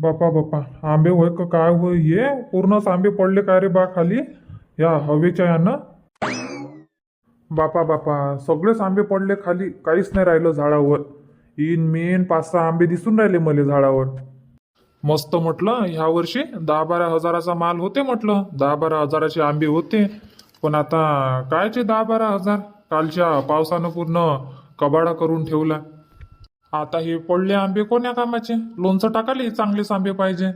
बापा बापा. आंबे होय का काय होय? ये. पूर्णच आंबे पडले काय रे बा खाली? या हवेच्या यानं. बापा बापा. सगळेच आंबे पडले खाली. काहीच नाही राहिलं झाडावर. इन मेन पाच सहा आंबे दिसून राहिले मले झाडावर. मस्त म्हटलं ह्या वर्षी दहा बारा हजाराचा माल होते म्हटलं. दहा बारा हजाराचे आंबे होते. पण आता कायचे दहा बारा हजार? कालच्या पावसानं पूर्ण कबाडा करून ठेवला. आता हे पडले आंबे कोण्या कामाचे? लोणचं टाकाले चांगलेच आंबे पाहिजे.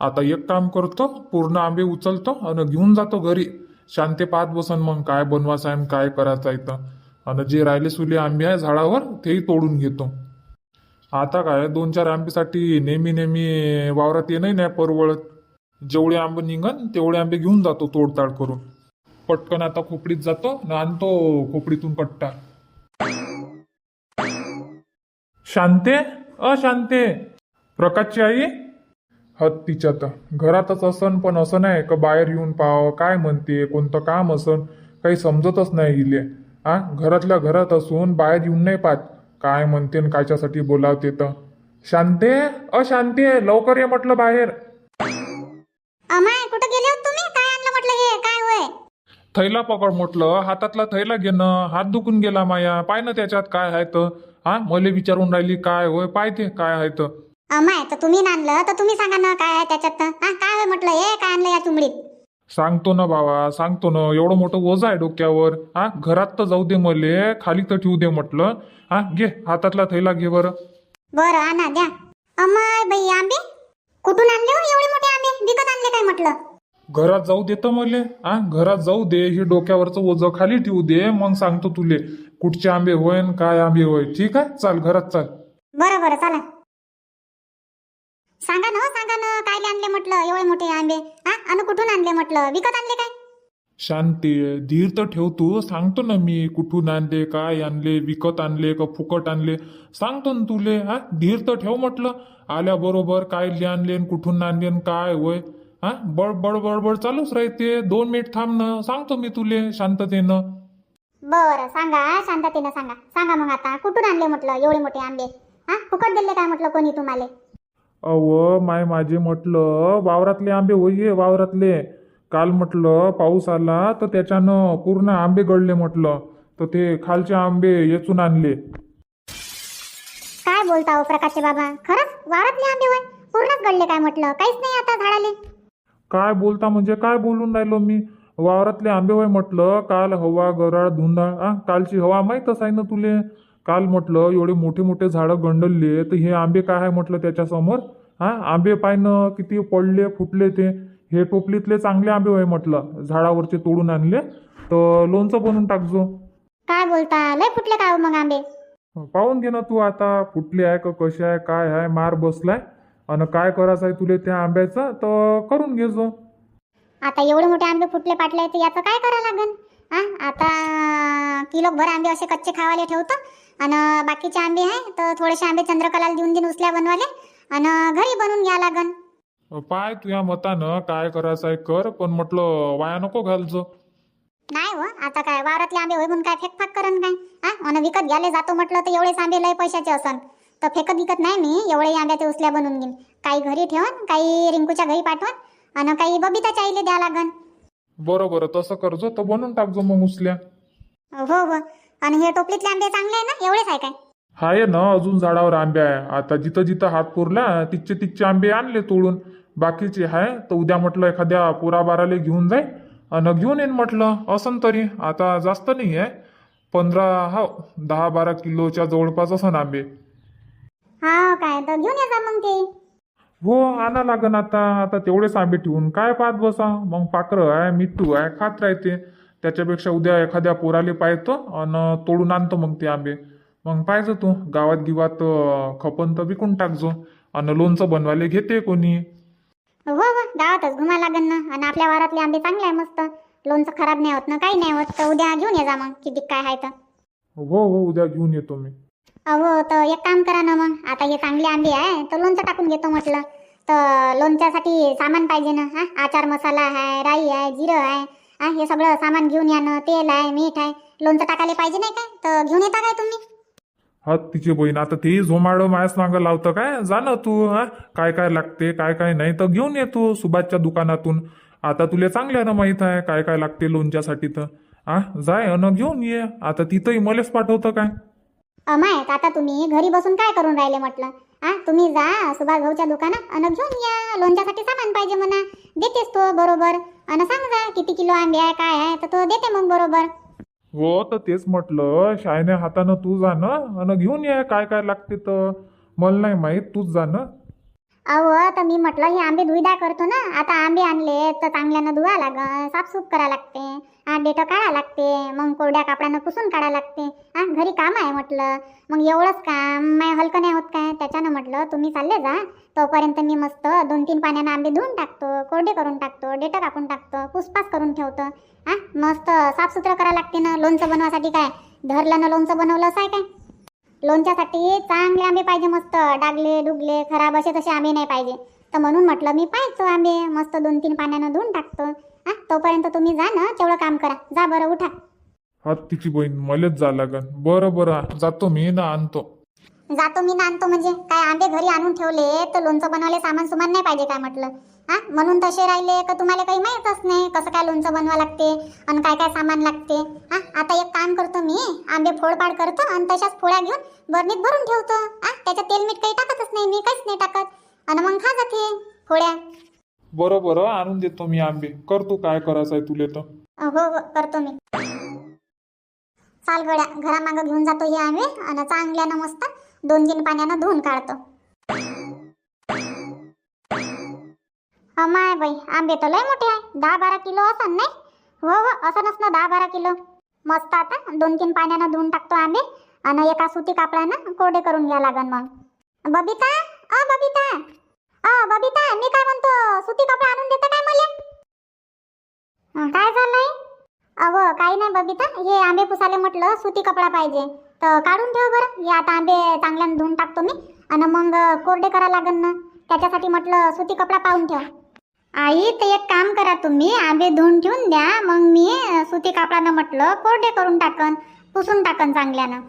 आता एक काम करतो पूर्ण आंबे उचलतो आणि घेऊन जातो घरी. शांते पाहत बसन मग काय बनवायचं आहे काय करायचं आहे तर आणि जे राहिले सुले आंबे आहे झाडावर तेही तोडून घेतो. आता काय दोन चार आंबेसाठी नेहमी नेहमी वावरात येणंही नाही परवळत जेवढे आंबे निघन तेवढे आंबे घेऊन जातो तोडताड करून. पटकन आता खोपडीत जातो आणि आणतो खोपडीतून कट्टा. शांते? अशांते. प्रकाशची आई? हत तर घरातच असन पण असं नाही का बाहेर येऊन पाव काय म्हणते कोणतं काम असन काही समजतच नाही हिले आ? घरातल्या घरात असून बाहेर येऊन नाही पाहत. काय म्हणते आणि कायच्यासाठी बोलावते तर शांते? अशांते लवकर ये म्हटलं बाहेर. थैला पकड म्हटलं हातातला थैला घेणं हात दुखून गेला माया पाय ना त्याच्यात काय आहे तर? हा मले विचारून राहिली काय होय पाहते काय आहे तर? अमाय तर तुम्ही आणलं तर तुम्ही सांगा ना काय आहे त्याच्यात हा काय होय म्हटलं हे काय आणलं या चुमडीत सांगतो ना बाबा सांगतो ना एवढं मोठं ओझ आहे डोक्यावर. हा घरात तर जाऊ दे मले खाली तर ठेवू दे म्हटलं. हा घे हातातला थैला घे बरं. बरं आणा द्या. अमाय बाई आंबे? कुठून आणले हो एवढे मोठे आंबे? विकत आणले काय म्हटलं? घरात जाऊ देतं मले हा घरात जाऊ दे हे डोक्यावरचं ओझं खाली ठेवू दे मग सांगतो तुले कुठचे आंबे होय न काय आंबे होय ठीक आहे? चाल घरात चाल. बरं बरं चला. सांगा ना सांगा ना काय आणले म्हटलं एवढे मोठे आंबे? हा आणि कुठून आणले म्हटलं? विकत आणले काय? शांती धीर तर ठेव तू सांगतो ना मी कुठून आणले काय आणले विकत आणले का फुकट आणले सांगतो ना तुले हा धीर तर ठेव म्हटलं आल्याबरोबर काय आणले न कुठून आणले काय होय? हा? बडबड बडबड चालूच राहते. दोन मिनिट थांब ना. सांगतो मी तुले शांततेनं. बरं सांगा शांततेनं सांगा. सांगा मग आता. कुठून आणले म्हटलं? एवढे मोठे आंबे. हा? फुकट दिले काय म्हटलं कोणी तुम्हाला? अव माय माझे म्हटलं वावरातले आंबे होई वावरातले. काल म्हटलं पाऊस आला तर त्याच्यानं पूर्ण आंबे गळले म्हटलं. तर ते खालचे आंबे येचून आणले. काय बोलता हो प्रकाशचे बाबा खरंच वावरातले आंबे होय? पूर्णच गळले काय म्हटलं? काहीच नाही आता झाडाले. काय बोलता म्हणजे काय बोलून राहिलो मी? वावरातले आंबे होय म्हटलं काल हवा गराळ धुंदाळ आ कालची हवा माहीतच आहे ना तुले? काल म्हटलं एवढे मोठे मोठे झाडं गंडलले तर हे आंबे काय आहे म्हटलं त्याच्यासमोर? हा आंबे पायनं किती पडले फुटले ते. हे टोपलीतले चांगले आंबे होय म्हटलं झाडावरचे तोडून आणले. तर लोणचं बनवून टाकजो काय बोलता? लय फुटले काय हो मग आंबे? पाहून घे ना तू आता फुटले आहे का कसे आहे काय आहे मार बसलाय. आणि काय करायचं आहे तुले त्या आंब्याचं? तर करून घे जो. आता एवढे मोठे आंबे फुटले पाटले तर याचं काय करा लागन? हा आता किलो भर आंबे असे कच्चे खावाले ठेवतो. आणि बाकीचे आंबे आहे तर थोडेसे आंबे चंद्रकलाला देऊन देऊन उचल्या बनवाले. आणि घरी बनवून घ्या लागन. पाय तुझ्या मतानं काय करायचं आहे कर पण म्हटलं वाया नको घालजो नाही हो आता काय वावरातले आंबे होय म्हणून काय फेकफाक करन काय? हा आणि विकत घ्यायला जातो म्हटलं तर एवढेच आंबे लय पैशाचे असन. तर फेकत विकत नाही मी. एवढे आंब्याचे उचल्या बनवून घेईन. काही घरी ठेवन काही रिंकूच्या घरी पाठवून आणि काही बबिताच्या आईले द्या लागन. बरं बरं तसं करजो तर बनवून टाकजो मग उचल्या हो हो. आणि हे टोपलीतले आंबे चांगले आहे ना? एवढेच आहे काय? हाय ना अजून झाडावर आंबे आहे. आता जिथं जिथं हात पुरला तिथचे तिथचे आंबे आणले तोडून. बाकीचे आहे तर उद्या म्हटलं एखाद्या पुराबाराले घेऊन जाय. आणि घेऊन येईन म्हटलं असन तरी. आता जास्त नाही आहे. पंधरा हो दहा बारा किलोच्या जवळपास असन आंबे. हा काय तर घेऊन ये जा मग ते. हो आणा लागन आता. आता तेवढेच आंबे ठेवून काय पाहत बसा? मग पाखरं आहे मिठू आहे खात राहते त्याच्यापेक्षा उद्या एखाद्या पोराले पाहतो आणि तोडून आणतो मग ते आंबे. मग पाहिजे तू. गावात गिवात अं, खपन तर विकून टाकजो आणि लोणचं बनवायला घेते कोणी. हो हो गावातच घुमा लागन ना. आणि आपल्या वारातले आंबे चांगले आहे मस्त. लोणचं खराब नाही होत ना काही नाही होत. तर उद्या घेऊन ये जा मग किती काय आहे तर. हो हो उद्या घेऊन येतो मी. अहो तर एक काम करा ना मग. आता हे चांगले आंबे आहे तर लोणचं टाकून घेतो म्हटलं. तर लोणच्यासाठी सामान पाहिजे ना हा? आचार मसाला आहे राई आहे जिरं आहे हा? हे सगळं सामान घेऊन या ना. तेल आहे मीठ आहे. लोणचं टाकायला पाहिजे नाही काय? तर घेऊन येता काय तुम्ही? हा तिची बहीण आता ती झोमाडो मायाच मागं लावतं काय? जा ना तू हा? काय काय लागते काय काय नाही तर घेऊन ये तू सुभाषच्या दुकानातून. आता तुला चांगल्यानं माहीत आहे काय काय लागते लोणच्यासाठी तर. आ जाय अन घेऊन ये. आता तिथंही मलेच पाठवतं काय? अमायत आता तुम्ही घरी बसून काय करून राहिले म्हटलं? आ तुम्ही जा सुभाष भाऊच्या दुकानात अन घेऊन या. लोणच्यासाठी सामान पाहिजे म्हणा. देतेस तो बरोबर. अन सांग जा किती किलो आंबे आहे काय आहे तर तो देते मग बरोबर. हो तर तेच म्हटलं. शायने हातानं तू जा ना. अन घेऊन ये काय काय लागते तर. मला नाही माहीत तूच जा ना. अहो तर मी म्हटलं हे आंबे धुईदा करतो ना. आता आंबे आणले तर चांगल्यानं धुवा लागन साफसूफ करा लागते. हा डेटं काढा लागते मग कोरड्या कापडानं पुसून काढा लागते. हा घरी काम आहे म्हटलं. मग एवढंच काम माय हलकं नाही होत काय? त्याच्यानं म्हटलं तुम्ही चालले जा. तोपर्यंत मी मस्त दोन तीन पाण्यानं आंबे धुवून टाकतो कोरडे करून टाकतो डेटं कापून टाकतो पुसपास करून ठेवतो. हा मस्त साफसुथरं करा लागते ना लोणचं बनवासाठी काय? धरलं ना लोणचं बनवलं असं आहे काय? लोणच्यासाठी चांगले आंबे पाहिजे मस्त. डागले डुगले खराब असे तसे आंबे नाही पाहिजे. तर म्हणून म्हटलं मी पाहायचो आंबे. मस्त दोन तीन पाण्यानं धुवून टाकतो. हा तोपर्यंत तुम्ही जा ना तेवढं काम करा. जा बरं उठा. हा तिची बहीण मलेच जा लागन. बरं बरं. जातो मी ना आणतो. जातो मी ना आणतो म्हणजे. काय आंबे घरी आणून ठेवले तर लोणचं बनवायला सामान सुमान नाही पाहिजे काय म्हटलं? हा म्हणून तसे राहिले का तुम्हाला काही माहीतच नाही कसं काय लोणचं बनवा लागते आणि काय काय सामान लागते? हा आता एक काम करतो मी. आंबे फोडपाड करतो आणि तशाच फोड्या घेऊन बरणीत भरून ठेवतो. हा त्याच्यात तेल मीठ काही टाकतच नाही मी काहीच नाही टाकत. आणि मग खा जाते फोड्या बरं बरं आणून देतो मी आंबे. कर तू काय करायचं आहे तुले तर. हो हो करतो मी. चाल गड्या घरामागं घेऊन जातो हे आंबे आणि चांगल्यानं मस्त दोन तीन पाण्यानं धुवून काढतो. माय बाई आंबे तर लय मोठे आहे. दहा बारा किलो असन नाही? हो हो असं ना दहा बारा किलो. मस्त आता दोन तीन पाण्यानं धुवून टाकतो आंबे आणि एका सुती कापडानं कोरडे करून घ्या लागन मग. बबिता अ बबिता. अ बबिता मी काय म्हणतो? सुती कपडा आणून देता काय मला? अं, काय झालंय? अव काही नाही बबिता. हे आंबे पुसाले म्हटलं सुती कपडा पाहिजे. तर काढून ठेव बरं. हे आता आंबे चांगल्यानं धुवून टाकतो मी. आणि मग कोरडे करा लागन ना. त्याच्यासाठी म्हटलं सुती कपडा पाहून ठेव. आई ते एक काम करा तुम्ही. आंबे धुवून ठेवून द्या. मग मी अं, सुती कापडानं म्हटलं कोरडे करून टाकन. पुसून टाकन चांगल्यानं.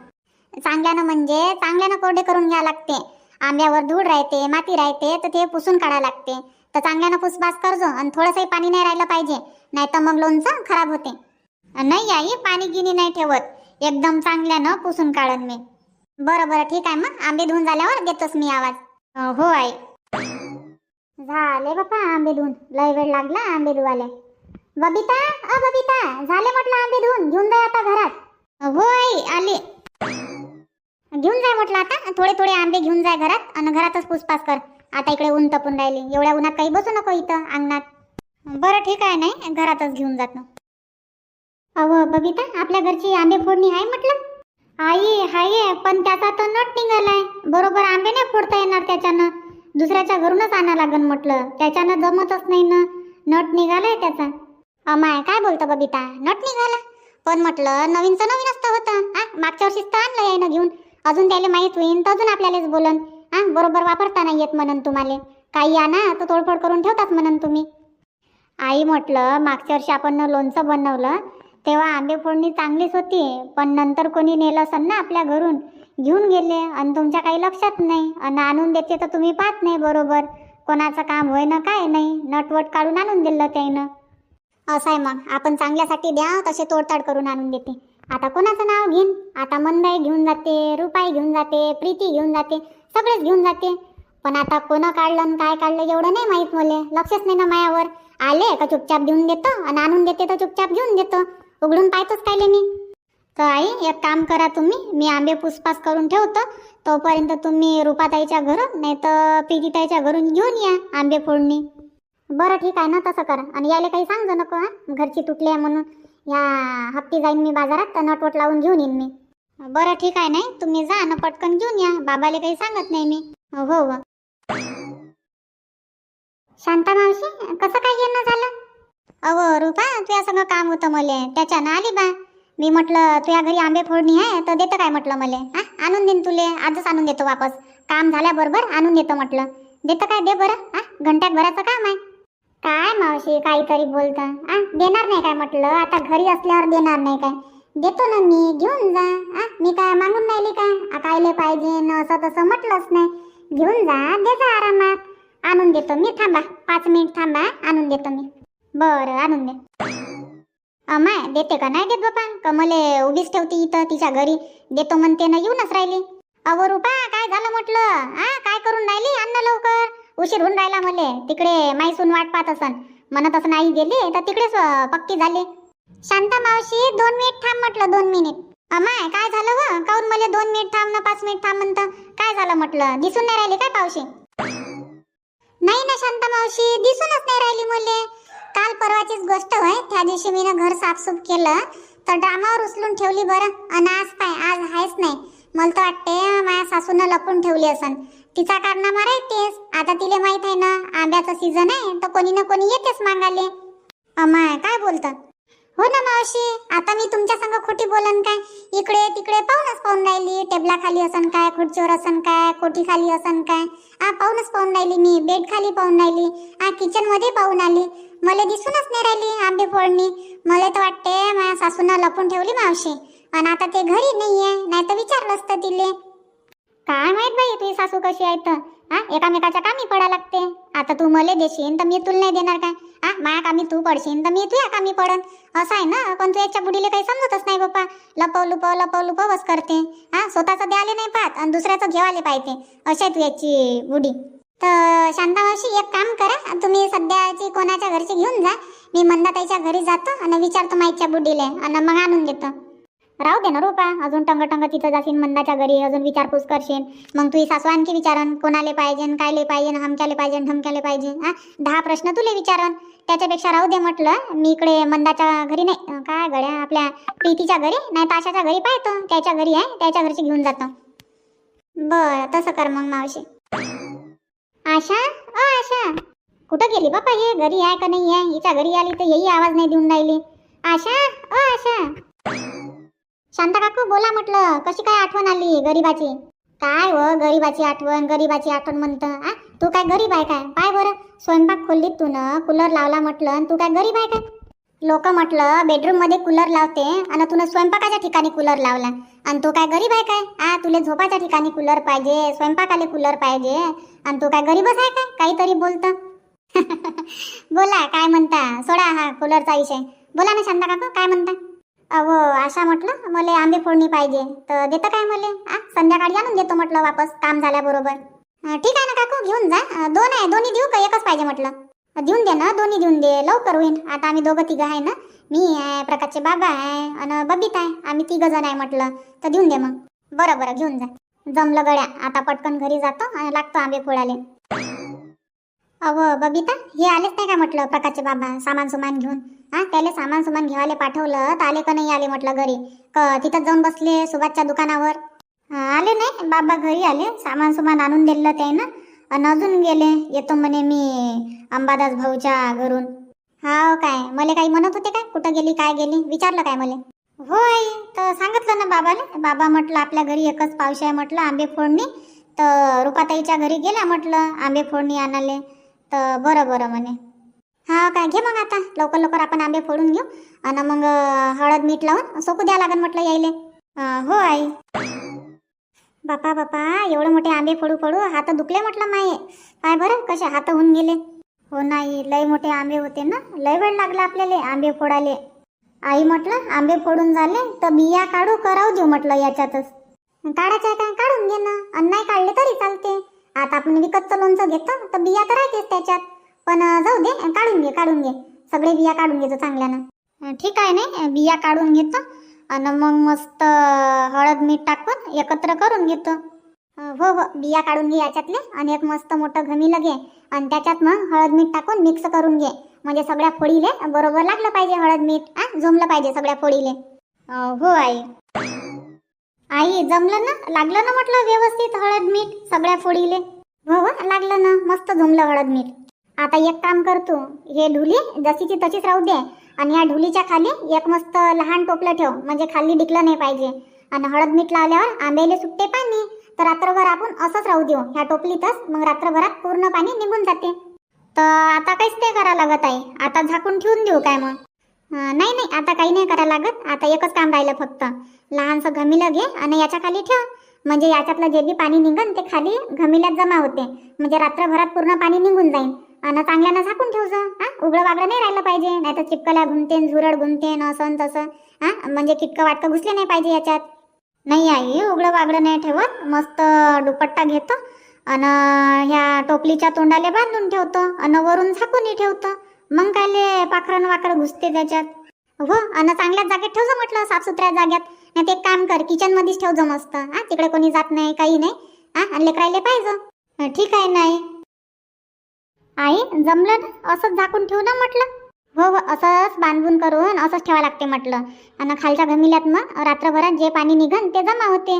चांगल्यानं म्हणजे चांगल्यानं कोरडे करून घ्या लागते. आंब्यावर धूळ राहते माती राहते तर ते पुसून काढा लागते. तर चांगल्यानं पुसपास करजो आणि थोडंसंही पाणी नाही राहिलं पाहिजे नाही तर मग लोणचं खराब होते. नाही आई पाणी गिनी नाही ठेवत. एकदम चांगल्यानं पुसून काढन मी. बरं बरं ठीक आहे मग. आंबे धुवून झाल्यावर देतोस मी आवाज. हो आई. झाले बापा आंबे धुवून लय वेळ लागला आंबे धुवाले बबिता अ बबिता झाले म्हटलं आंबे धुवून घेऊन जाय आता घरात. हो आई आले. घेऊन जाय म्हटलं आता. थोडे थोडे आंबे घेऊन जाय घरात आणि घरातच पुसपास कर. आता इकडे ऊन तपून राहिले. एवढ्या उन्हात काही बसू नको इथं अंगणात. बरं ठीक आहे नाही? घरातच घेऊन जातो अहो बबिता आपल्या घरची आंबे फोडणी आहे म्हटलं? आई हाय पण त्याचा तर नट निघालाय. बरोबर आंबे नाही फोडता येणार त्याच्यानं. दुसऱ्याच्या घरूनच आणा लागन म्हटलं. त्याच्यानं जमतच नाही ना. नट निघालाय त्याचा. अमाय काय बोलतो बबिता? नट निघाला. पण म्हटलं नवीनचं नवीन असतं होतं. हा मागच्या वर्षीच तर आणलं यायनं घेऊन. अजून त्याला माहीत होईन तर अजून आपल्यालाच बोलन. हां बरोबर वापरता नाही येत म्हणून तुम्हाला. काही या ना तर तोडफोड करून ठेवतात म्हणून तुम्ही. आई म्हटलं मागच्या वर्षी आपण लोणचं बनवलं तेव्हा आंबे फोडणी चांगलीच होती पण नंतर कोणी नेलं असेल ना आपल्या घरून घेऊन गेले आणि तुमच्या काही लक्षात नाही आणि आणून देते तर तुम्ही पाहत नाही बरोबर. कोणाचं काम होय ना काय नाही नटवट काढून आणून दिलं त्यानं असं आहे मग आपण चांगल्यासाठी द्या तसे तोडताड करून आणून देते. आता कोणाचं नाव घेईन? आता मंदाई घेऊन जाते रुपाई घेऊन जाते प्रीती घेऊन जाते सगळेच घेऊन जाते. पण आता कोणं काढलं आणि काय काढलं एवढं नाही माहीत मला. लक्षच नाही ना मायावर. आले का चुपचाप देऊन देतो आणि आणून देते तर चुपचाप घेऊन देतो. उघडून पाहतोच कायले मी. तर आई एक काम करा तुम्ही. मी आंबे पुसपास करून ठेवतो. तोपर्यंत तुम्ही रुपाताईच्या घरून नाही तर प्रीतीताईच्या घरून घेऊन या आंबे फोडणी. बरं ठीक आहे ना तसं करा. आणि यायला काही सांगतो नको हा? घरची तुटली आहे म्हणून. या हप्ती जाईन मी बाजारात तर नटवट लावून घेऊन येईन मी. बरं ठीक आहे नाही? तुम्ही जा ना पटकन घेऊन या. बाबाले काही सांगत नाही मी. हो हो, हो. शांता मावशी कसं काय येणं झालं? अहो रुपा तुझ्या सगळं काम होतं मले. त्याच्यानं आली बा. मी म्हटलं तुझ्या घरी आंबे फोडणी आहे तर देतं काय म्हटलं मले? हा? आणून देईन तुले. आजच आणून देतो वापस. काम झाल्याबरोबर आणून देतो म्हटलं. देतं काय? दे बरं. हा? घंट्यात भराचं काम आहे. काय मावशी काहीतरी बोलता? आ देणार नाही काय म्हटलं? आता घरी असल्यावर देणार नाही काय? देतो ना मी घेऊन जा. आ मी काय मागून राहिली काय? आ, कायले पाहिजे न असं तसं म्हटलंच नाही. घेऊन जा दे जा आरामात. आणून देतो मी थांबा. पाच मिनिट थांबा आणून देतो मी. बरं आणून दे. अमाय देते का? नाही देत बापा. कमले उभीच ठेवते इथं तिच्या घरी. देतो म्हणते ना येऊनच राहिली. अहो रुपा काय झालं म्हटलं? हा काय करून राहिली? अन्न लवकर. उशीर होऊन राहिला मले. तिकडे माईसून वाट पाहत असन. म्हणत असं नाही गेली तर तिकडेच पक्की झाली. शांता मावशी दोन मिनिट थांब म्हटलं दोन मिनिट. अमाय काय झालं व काऊन मला दोन मिनिट थांब ना पाच मिनिट थांब म्हणतं काय झालं म्हटलं? दिसून नाही राहिली काय पावशी? नाही ना शांता मावशी दिसूनच नाही राहिली मुले. काल परवाचीच गोष्ट होय त्या दिवशी मी घर साफसूफ केलं तर ड्रामावर उचलून ठेवली बरं. आणि आज पाय आज आहेच नाही. मला तर वाटते माझ्या सासूनं लपून ठेवली असन. तिचा कारनामा राहतेस आता तिले माहीत आहे ना आंब्याचं सीझन आहे तर कोणी ना कोणी येतेच मागाले अमाय काय बोलतात हो ना मावशी आता मी तुमच्या संग खोटी बोलन काय? इकडे तिकडे पाहूनच पाहून राहिली. टेबला खाली असन काय खुर्चीवर असन काय कोठी खाली असन काय? आ पाहूनच पाहून राहिली मी. बेड खाली पाहून राहिली. आ किचनमध्ये पाहून आली. मला दिसूनच नाही राहिली आंबे फोडणी. मला तर वाटते माझ्या सासूनं लपून ठेवली मावशी. आणि आता ते घरी नाहीये नाही तर विचारलं असतं तिले. काय माहीत बाई तुझी सासू कशी आहे तर? हा एकामेकाच्या कामी पडा लागते. आता तू मला देशील तर मी तुला नाही देणार काय? हा माया कामी तू पडशील तर मी तुझ्या कामी पडन. असं आहे ना? पण तू याच्या बुडीले काही समजतच नाही बाप्पा. लपव लुपव लपव लुपव बस करते. हा स्वतःचं द्याले नाही पाहत आणि दुसऱ्याचं घेवाले पाहिजे अशी आहे तू याची बुडी तर शांता मावशी एक काम करा. तुम्ही सध्याची कोणाच्या घरची घेऊन जा. मी मंदाताईच्या घरी जातो आणि विचारतो माईच्या बुडीले आणि मग आणून देतो. राहू दे ना रुपा अजून टंग टंग तिथं जाशील मंदाच्या घरी अजून विचारपूस करशील मग तुझी सासू आणखी विचारन कोणाले पाहिजे कायले पाहिजे हमक्याले पाहिजे ढमक्याले पाहिजे? हा? दहा प्रश्न तुले विचारन. त्याच्यापेक्षा राहू दे म्हटलं मी इकडे मंदाच्या घरी नाही. काय गड्या आपल्या प्रीतीच्या घरी? नाही तर आशाच्या घरी पाहतो. त्याच्या घरी आहे त्याच्या घरची घेऊन जातो. बरं तसं कर मग मावशी. आशा? अ आशा. कुठं गेली बापा हे? घरी आहे का नाही आहे? हिच्या घरी आली तर हेही आवाज नाही देऊन राहिली. आशा? अ आशा. शांता काकू बोला म्हटलं कशी काय आठवण आली गरीबाची? काय हो व गरीबाची आठवण गरीबाची आठवण म्हणतं आ? तू काय गरीब आहे काय? पाय बरं. स्वयंपाक खोलीत तू न कूलर लावला म्हटलं आणि तू काय गरीब आहे काय? लोक म्हटलं बेडरूममध्ये कूलर लावते आणि तुला स्वयंपाकाच्या ठिकाणी कूलर लावला. आणि तू काय गरीब आहे काय? आ तुला झोपाच्या ठिकाणी कूलर पाहिजे स्वयंपाकाले कूलर पाहिजे आणि तू काय गरीबच आहे काय? काहीतरी बोलतं. बोला काय म्हणता? सोडा हा कूलरचा विषय. बोला ना शांता काकू काय म्हणता? अहो आशा म्हटलं मला आंबे फोडणी पाहिजे. तर देतं काय मला? आ संध्याकाळी आणून देतो म्हटलं वापस काम झाल्याबरोबर. ठीक आहे ना काकू घेऊन जा. दोन आहे दोन्ही देऊ का? एकच पाहिजे म्हटलं. देऊन दे ना दोन्ही देऊन दे लवकर होईन. आता आम्ही दोघं तिघं आहे ना. मी आहे प्रकाशचे बाबा आहे आणि बबीत आहे. आम्ही तिघं जण आहे म्हटलं. तर देऊन दे मग. बरं बरं घेऊन जा. जमलं गड्या. आता पटकन घरी जातो आणि लागतो आंबे फोडाले अहो बबिता हे आलेच नाही का म्हटलं प्रकाशचे बाबा सामान सुमान घेऊन? हा त्याला सामान सुमान घेवायला पाठवलं तर आले का नाही आले म्हटलं घरी? क तिथं जाऊन बसले सुभाषच्या दुकानावर? आले नाही बाबा घरी आले सामान सुमान आणून दिलं त्यानं. आणि अजून गेले येतो म्हणे मी अंबादास भाऊच्या घरून. हाव हो काय मला काही म्हणत होते काय? कुठं गेली काय गेली? विचारलं काय मला? होय तर सांगितलं ना बाबाला. बाबा म्हटलं आपल्या घरी एकच पावशी आहे म्हटलं आंबे फोडणी. तर रुपाताईच्या घरी गेल्या म्हटलं आंबे फोडणी आणाले. तर बरं बरं म्हणे. हा काय घे मग आता. लवकर लवकर आपण आंबे फोडून घेऊ. आणि मग हळद मीठ लावून सोकू द्या लागेल म्हटलं यायले. हो आई. बापा बापा एवढे मोठे आंबे फोडू फोडू हात दुखले म्हटलं माये. काय बरं कसे हात होऊन गेले. हो नाही लय मोठे आंबे होते ना. लय वेळ लागला आपल्याला आंबे फोडाले आई म्हटलं आंबे फोडून झाले तर बिया काढू करावं देऊ म्हटलं याच्यातच. काढायचं आहे काय? काढून घे ना. आणि नाही काढले तरी चालते. आता आपण विकतचं लोणचं घेतो तर बिया तर राहतेच त्याच्यात. पण जाऊ दे काढून घे काढून घे. सगळे बिया काढून घेतो चांगल्यानं. ठीक आहे नाही बिया काढून घेतो. आणि मग मस्त हळद मीठ टाकून एकत्र करून घेतो. हो हो बिया काढून घे याच्यातले आणि एक मस्त मोठं घमी लगे आणि त्याच्यात मग हळद मीठ टाकून मिक्स करून घे. म्हणजे सगळ्या फोडीले बरोबर लागलं पाहिजे हळद मीठ आ जमलं पाहिजे सगळ्या फोडीले. हो आई. आई जमलं ना? लागलं ना म्हटलं व्यवस्थित हळद मीठ सगळ्या फोडीले? हो, हो लागलं ना. मस्त जमलं हळद मीठ. आता एक काम करतो हे ढुली जशीची तशीच राहू दे आणि या ढुलीच्या खाली एक मस्त लहान टोपलं ठेव. म्हणजे खाली डिकलं नाही पाहिजे. आणि हळद मीठ लावल्यावर आंब्याले सुट्टे पाणी. तर रात्रभर आपण असंच राहू देऊ. ह्या टोपलीतच मग रात्रभरात पूर्ण पाणी निघून जाते. तर आता काहीच ते करा लागत आहे आता झाकून ठेवून देऊ काय मग? नाही नाही आता काही नाही करायला लागत. आता एकच काम राहिलं फक्त. लहानसं घमिलं घे आणि याच्या खाली ठेव. म्हणजे याच्यातलं जे बी पाणी निघन ते खाली घमिल्यात जमा होते. म्हणजे रात्रभरात पूर्ण पाणी निघून जाईल आणि चांगल्यानं झाकून ठेवचं हा उघडं वागडं नाही राहिलं पाहिजे. नाही तर चिपकल्या घुमतेन झुरड घुमतेन असं तसं. हा म्हणजे किटकं वाटकं घुसले नाही पाहिजे याच्यात. नाही आई उघडं वागडं नाही ठेवत. मस्त दुपट्टा घेतो. आणि ह्या टोपलीच्या तोंडाला बांधून ठेवतो. आणि वरून झाकूनही ठेवतं. मग कायले पाखरं वाखरं घुसते त्याच्यात. हो आणि चांगल्याच जागेत ठेवजो म्हटलं साफसुथऱ्या जाग्यात नाही ते एक काम कर किचन मध्येच ठेवजो मस्त. हा तिकडे कोणी जात नाही काही नाही. हा आणि लेकरायले पाहिजे. ठीक आहे नाही. आई जमलं ना असंच झाकून ठेवू ना म्हटलं. हो हो असंच बांधून करून असंच ठेवा लागते म्हटलं. आणि खालच्या घमिल्यात मग रात्रभरात जे पाणी निघन ते जमा होते.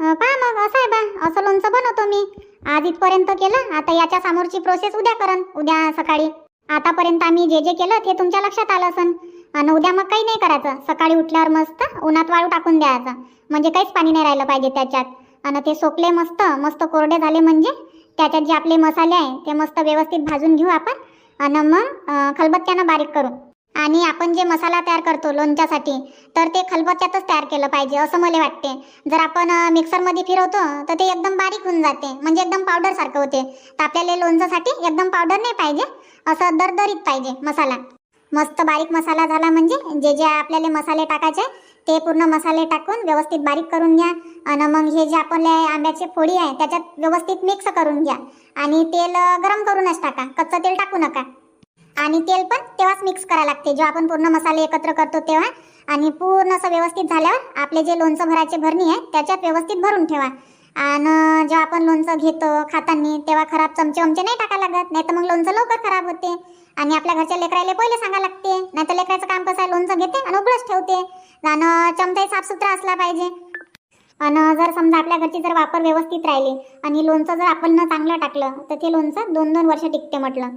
अं, पहा मग असं आहे बा असं लोणचं बनवतो मी. आज इथपर्यंत केलं आता याच्या समोरची प्रोसेस उद्या करन उद्या सकाळी. आतापर्यंत आम्ही जे जे केलं ते तुमच्या लक्षात आलं असन. आणि उद्या मग काही नाही करायचं. सकाळी उठल्यावर मस्त उन्हात वाळू टाकून द्यायचं. म्हणजे काहीच पाणी नाही राहिलं पाहिजे त्याच्यात. आणि ते सोकले मस्त मस्त कोरडे झाले म्हणजे त्याच्यात जे आपले मसाले आहे ते मस्त व्यवस्थित भाजून घेऊ आपण. आणि मग खलबत्त्यानं बारीक करू. आणि आपण जे मसाला तयार करतो लोणच्यासाठी तर ते खलबत्त्यातच तयार केलं पाहिजे असं मला वाटते. जर आपण मिक्सरमध्ये फिरवतो तर ते एकदम बारीक होऊन जाते. म्हणजे एकदम पावडरसारखं होते. तर आपल्याला लोणच्यासाठी एकदम पावडर नाही पाहिजे. असं दरदरीत पाहिजे मसाला. मस्त बारीक मसाला झाला म्हणजे जे जे आपल्याला मसाले टाकायचे ते पूर्ण मसाले टाकून व्यवस्थित बारीक करून घ्या. आणि मग हे जे आपले आंब्याची फोडी आहे त्याच्यात व्यवस्थित मिक्स करून घ्या. आणि तेल गरम करूनच टाका. कच्चं तेल टाकू नका. आणि तेल पण तेव्हाच मिक्स करायला लागते. जेव्हा आपण पूर्ण मसाले एकत्र करतो तेव्हा. आणि पूर्ण असं व्यवस्थित झाल्यावर आपले जे लोणचं भरायचे भरणी आहे त्याच्यात व्यवस्थित भरून ठेवा. आणि जेव्हा आपण लोणचं घेतो खातानी तेव्हा खराब चमचे वमचे नाही टाका लागत नाही तर मग लोणचं लवकर खराब होते. आणि आपल्या घरच्या लेकरायला पहिले सांगा लागते नाही तर लेकराचं काम कसं आहे लोणचं घेते आणि उघडच ठेवते. आणि चमचाही साफसुथरा असला पाहिजे. आणि जर समजा आपल्या घरची जर वापर व्यवस्थित राहिली आणि लोणचं जर आपण न चांगलं टाकलं तर ते लोणचं दोन दोन वर्ष टिकते म्हटलं.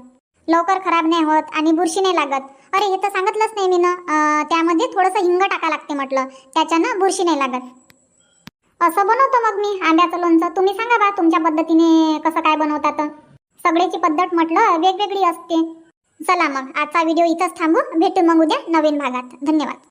लवकर खराब नाही होत आणि बुरशी नाही लागत. अरे हे तर सांगितलंच नाही मी ना त्यामध्ये थोडंसं हिंग टाका लागते म्हटलं. त्याच्यानं बुरशी नाही लागत. असं बनवतो मग मी आंब्याचं लोणचं. तुम्ही सांगा बा तुमच्या पद्धतीने कसं काय बनवतात. सगळ्याची पद्धत म्हटलं वेगवेगळी असते. चला मग आजचा व्हिडिओ इथंच थांबू. भेटू मग उद्या नवीन भागात. धन्यवाद.